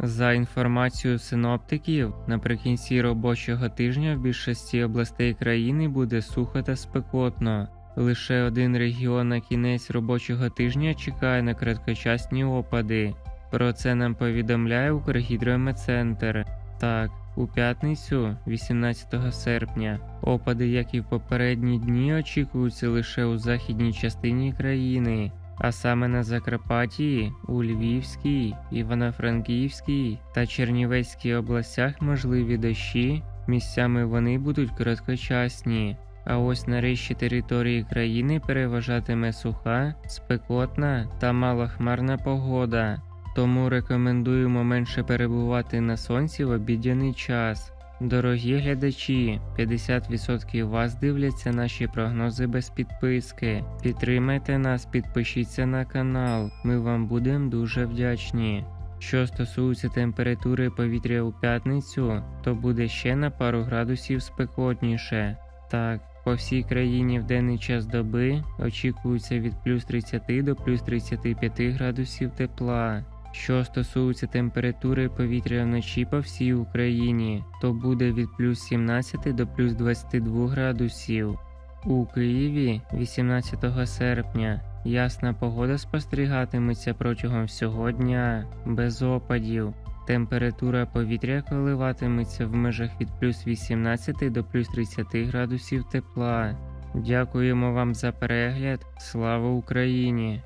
За інформацією синоптиків, наприкінці робочого тижня в більшості областей країни буде сухо та спекотно. Лише один регіон на кінець робочого тижня чекає на короткочасні опади. Про це нам повідомляє Укргідрометцентр. Так, у п'ятницю, 18 серпня, опади, як і в попередні дні, очікуються лише у західній частині країни, а саме на Закарпатті, у Львівській, Івано-Франківській та Чернівецькій областях можливі дощі. Місцями вони будуть короткочасні. А ось на решті території країни переважатиме суха, спекотна та малохмарна погода. Тому рекомендуємо менше перебувати на сонці в обідяний час. Дорогі глядачі, 50% вас дивляться наші прогнози без підписки. Підтримайте нас, підпишіться на канал. Ми вам будемо дуже вдячні. Що стосується температури повітря у п'ятницю, то буде ще на пару градусів спекотніше. Так, по всій країні в денний час доби очікується від плюс 30 до плюс 35 градусів тепла. Що стосується температури повітря вночі по всій Україні, то буде від плюс 17 до плюс 22 градусів. У Києві 18 серпня ясна погода спостерігатиметься протягом всього дня, без опадів. Температура повітря коливатиметься в межах від плюс 18 до плюс 30 градусів тепла. Дякуємо вам за перегляд. Слава Україні!